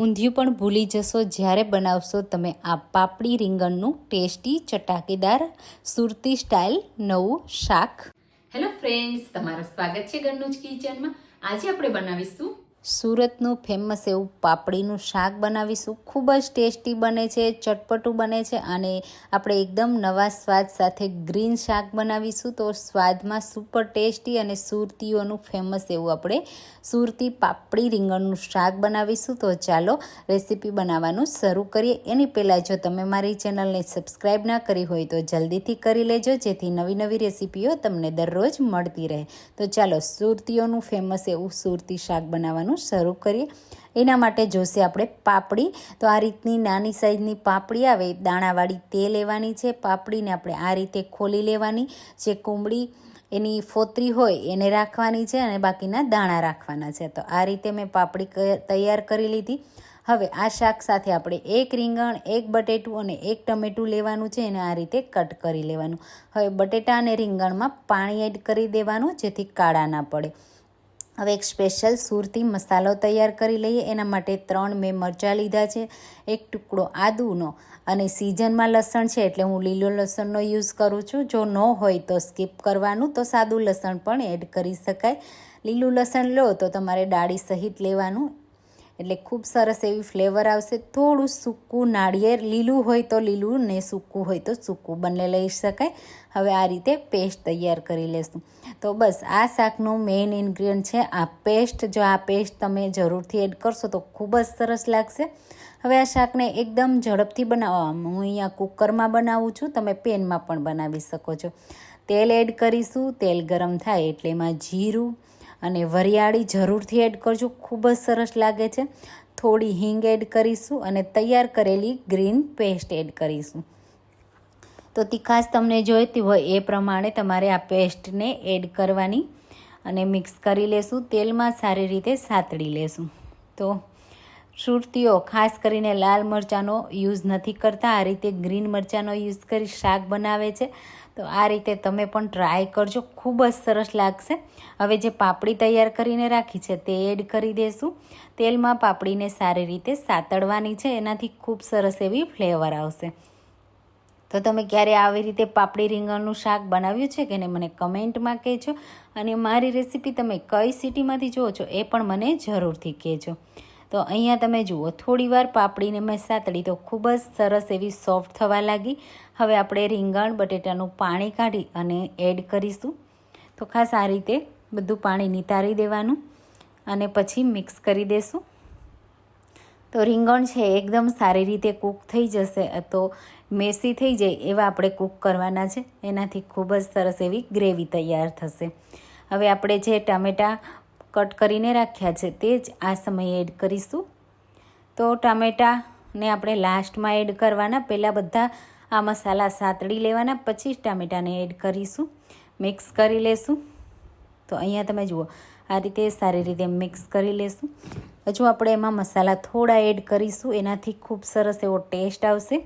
ઊંધિયું પણ ભૂલી જશો. જ્યારે બનાવશો તમે આ પાપડી રીંગણનું ટેસ્ટી ચટાકેદાર સુરતી સ્ટાઇલ નવું શાક. હેલો ફ્રેન્ડ્સ તમારું સ્વાગત છે ઘરનું કિચનમાં. આજે આપણે બનાવીશું સુરતનું ફેમસ એવું પાપડીનું શાક બનાવીશું. ખૂબ જ ટેસ્ટી બને છે, ચટપટું બને છે અને આપણે એકદમ નવા સ્વાદ સાથે ગ્રીન શાક બનાવીશું તો સ્વાદમાં સુપર ટેસ્ટી અને સુરતીઓનું ફેમસ એવું આપણે સુરતી પાપડી રીંગણનું શાક બનાવીશું. તો ચાલો રેસીપી બનાવવાનું શરૂ કરીએ. એની પહેલાં જો તમે મારી ચેનલને સબસ્ક્રાઈબ ના કરી હોય તો જલ્દીથી કરી લેજો, જેથી નવી નવી રેસીપીઓ તમને દરરોજ મળતી રહે. તો ચાલો સુરતીઓનું ફેમસ એવું સુરતી શાક બનાવવાનું શરૂ કરીએ. એના માટે જોશે આપણે પાપડી. તો આ રીતની નાની સાઈઝની પાપડી આવે, દાણાવાળી તે લેવાની છે, પાપડીને આપણે આ રીતે ખોલી લેવાની. જે કુંબળી એની ફોતરી હોય એને રાખવાની છે અને બાકીના દાણા રાખવાના છે. તો આ રીતે મેં પાપડી તૈયાર કરી લીધી. હવે આ શાક સાથે આપણે એક રીંગણ, એક બટેટું અને એક ટમેટું લેવાનું છે. એને આ રીતે કટ કરી લેવાનું. હવે બટેટા અને રીંગણમાં પાણી એડ કરી દેવાનું જેથી કાળા ના પડે. હવે એક સ્પેશિયલ સુરતી મસાલો તૈયાર કરી લઈએ. એના માટે ત્રણ મેં મરચાં લીધા છે, એક ટુકડો આદુનો અને સિઝનમાં લસણ છે એટલે હું લીલો લસણનો યુઝ કરું છું. જો ન હોય તો સ્કીપ કરવાનું, તો સાદું લસણ પણ એડ કરી શકાય. લીલું લસણ લો તો તમારે ડાળી સહિત લેવાનું. એટલે ખૂબ સરસ એવી ફ્લેવર આવશે. થોડું સૂકું નાળિયેર, લીલું હોય તો લીલું ને સૂકું હોય તો સૂકું બંને લઈ શકાય. હવે આ રીતે પેસ્ટ તૈયાર કરી લેશું. તો બસ, આ શાકનું મેઇન ઇન્ગ્રીડિયન્ટ છે આ પેસ્ટ. જો આ પેસ્ટ તમે જરૂરથી એડ કરશો તો ખૂબ જ સરસ લાગશે. હવે આ શાકને એકદમ ઝડપથી બનાવવા હું અહીંયા કુકરમાં બનાવું છું, તમે પેનમાં પણ બનાવી શકો છો. તેલ એડ કરીશું. તેલ ગરમ થાય એટલે એમાં જીરું અને વરિયાળી જરૂરથી એડ કરજો. ખૂબ જ સરસ લાગે છે. થોડી હિંગ એડ કરીશું અને તૈયાર કરેલી ગ્રીન પેસ્ટ એડ કરીશું. તો તીખાશ તમને જોઈતી હોય એ પ્રમાણે તમારે આ પેસ્ટને એડ કરવાની અને મિક્સ કરી લેશું. તેલમાં સારી રીતે સાતળી લેશું. તો સુરતીઓ, ખાસ કરીને લાલ મરચાંનો યુઝ નથી કરતા. આ રીતે ગ્રીન મરચાંનો યુઝ કરી શાક બનાવે છે. તો આ રીતે તમે પણ ટ્રાય કરજો. ખૂબ જ સરસ લાગશે. હવે જે પાપડી તૈયાર કરીને રાખી છે તે એડ કરી દેશું. તેલમાં પાપડીને સારી રીતે સાતળવાની છે. એનાથી ખૂબ સરસ એવી ફ્લેવર આવશે. તો તમે ક્યારે આવી રીતે પાપડી રીંગણનું શાક બનાવ્યું છે કે નહીં મને કમેન્ટમાં કહેજો. અને મારી રેસીપી તમે કઈ સિટીમાંથી જુઓ છો એ પણ મને જરૂરથી કહેજો. તો અહીંયા તમે જુઓ થોડીવાર પાપડીને મેં સાતળી તો ખૂબ જ સરસ એવી સોફ્ટ થવા લાગી. હવે આપણે રીંગણ, બટેટાનું પાણી કાઢી અને એડ કરીશું. તો ખાસ આ રીતે બધું પાણી નિતારી દેવાનું અને પછી મિક્સ કરી દેશું. તો રીંગણ છે એકદમ સારી રીતે કૂક થઈ જશે, તો મેસી થઈ જાય એવા આપણે કૂક કરવાના છે. એનાથી ખૂબ જ સરસ એવી ગ્રેવી તૈયાર થશે. હવે આપણે જે ટામેટાં કટ કરીને રાખ્યા છે તે જ આ સમયે એડ કરીશું. તો ટામેટાને આપણે લાસ્ટમાં એડ કરવાના, પહેલાં બધા આ મસાલા સાતળી લેવાના, પછી જ ટામેટાને એડ કરીશું. મિક્સ કરી લેશું. તો અહીંયા તમે જુઓ, આ રીતે સારી રીતે મિક્સ કરી લેશું. હજુ આપણે એમાં મસાલા થોડા એડ કરીશું, એનાથી ખૂબ સરસ એવો ટેસ્ટ આવશે.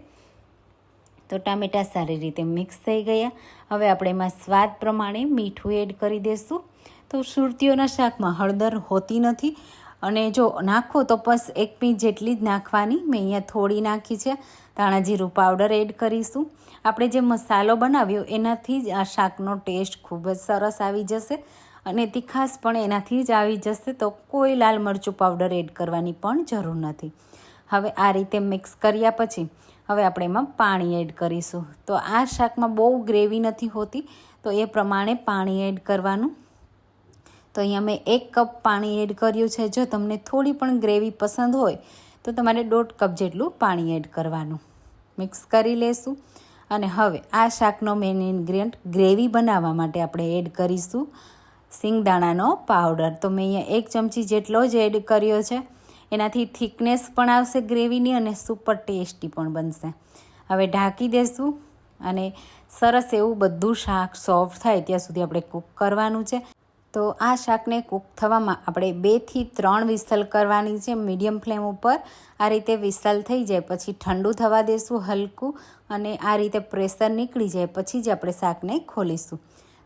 તો ટામેટાં સારી રીતે મિક્સ થઈ ગયા. હવે આપણે એમાં સ્વાદ પ્રમાણે મીઠું એડ કરી દઈશું તો સુરતીઓના શાકમાં હળદર હોતી નથી. અને જો નાખો તો બસ એક પીંચ જેટલી જ નાખવાની. મેં અહીંયા થોડી નાખી છે. ધાણા જીરું પાવડર એડ કરીશું. આપણે જે મસાલો બનાવ્યો, એનાથી જ આ શાકનો ટેસ્ટ ખૂબ જ સરસ આવી જશે. અને તીખાસ પણ એનાથી જ આવી જશે. તો કોઈ લાલ મરચું પાવડર એડ કરવાની પણ જરૂર નથી. હવે આ રીતે મિક્સ કર્યા પછી, હવે આપણે એમાં પાણી એડ કરીશું. તો આ શાકમાં બહુ ગ્રેવી નથી હોતી. તો એ પ્રમાણે પાણી એડ કરવાનું. તો અહીંયા મેં એક કપ પાણી એડ કર્યું છે. જો તમને થોડી પણ ગ્રેવી પસંદ હોય, તો તમારે દોઢ કપ જેટલું પાણી એડ કરવાનું. મિક્સ કરી લેશું. અને હવે આ શાકનો મેઇન ઇન્ગ્રીડિયન્ટ ગ્રેવી બનાવવા માટે આપણે એડ કરીશું. સિંગદાણાનો પાવડર. તો મેં અહીંયા એક ચમચી જેટલો જ એડ કર્યો છે. એનાથી થિકનેસ પણ આવશે ગ્રેવીની અને સુપર ટેસ્ટી પણ બનશે. હવે ઢાંકી દેશું અને સરસ એવું બધું શાક સોફ્ટ થાય ત્યાં સુધી આપણે કૂક કરવાનું છે. તો આ શાકને કૂક થવામાં આપણે બેથી ત્રણ વિસલ કરવાની છે મીડિયમ ફ્લેમ ઉપર. આ રીતે વિસલ થઈ જાય પછી ઠંડુ થવા દેશું હલકું અને આ રીતે પ્રેશર નીકળી જાય પછી જ આપણે શાકને ખોલીશું.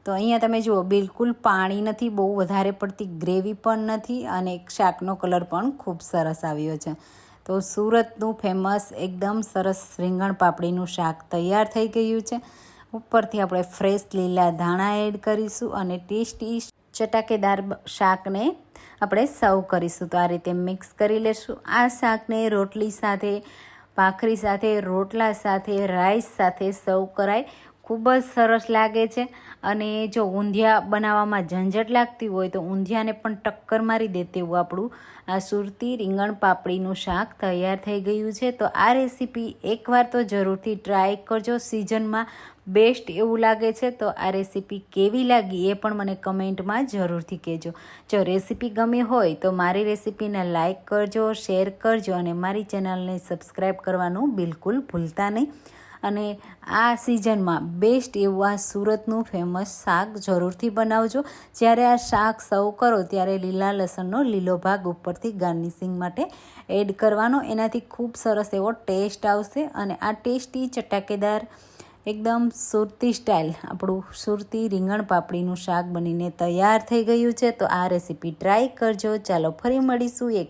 તો અહીંયા તમે જુઓ, બિલકુલ પાણી નથી, બહુ વધારે પડતી ગ્રેવી પણ નથી અને શાકનો કલર પણ ખૂબ સરસ આવ્યો છે. તો સુરતનું ફેમસ, એકદમ સરસ રીંગણ પાપડીનું શાક તૈયાર થઈ ગયું છે. ઉપરથી આપણે ફ્રેશ લીલા ધાણા એડ કરીશું અને ટેસ્ટી ચટાકેદાર શાકને આપણે સર્વ કરીશું. તો આ રીતે મિક્સ કરી લેશું. આ શાકને રોટલી સાથે, ભાખરી સાથે, રોટલા સાથે, રાઈસ સાથે સર્વ કરાય. ખૂબ જ સરસ લાગે છે. અને જો ઊંધિયા બનાવવામાં ઝંઝટ લાગતી હોય તો ઊંધિયાને પણ ટક્કર મારી દે તેવું આપણું આ સુરતી રીંગણ પાપડીનું શાક તૈયાર થઈ ગયું છે. તો આ રેસીપી એકવાર તો જરૂરથી ટ્રાય કરજો. સિઝનમાં બેસ્ટ એવું લાગે છે, તો આ રેસીપી કેવી લાગી એ પણ મને કમેન્ટમાં જરૂરથી કહેજો. જો રેસીપી ગમી હોય તો મારી રેસીપીને લાઇક કરજો, શેર કરજો અને મારી ચેનલને સબસ્ક્રાઈબ કરવાનું બિલકુલ ભૂલતા નહીં. અને આ સિઝનમાં બેસ્ટ એવું આ સુરતનું ફેમસ શાક જરૂરથી બનાવજો. જ્યારે આ શાક સર્વ કરો ત્યારે લીલા લસણનો લીલો ભાગ ઉપરથી ગાર્નિશિંગ માટે એડ કરવાનો. એનાથી ખૂબ સરસ એવો ટેસ્ટ આવશે અને આ ટેસ્ટી ચટાકેદાર એકદમ સુરતી સ્ટાઇલ. આપણું સુરતી રીંગણ પાપડીનું શાક બનીને તૈયાર થઈ ગયું છે. તો આ રેસીપી ટ્રાય કરજો. ચાલો ફરી મળીશું એક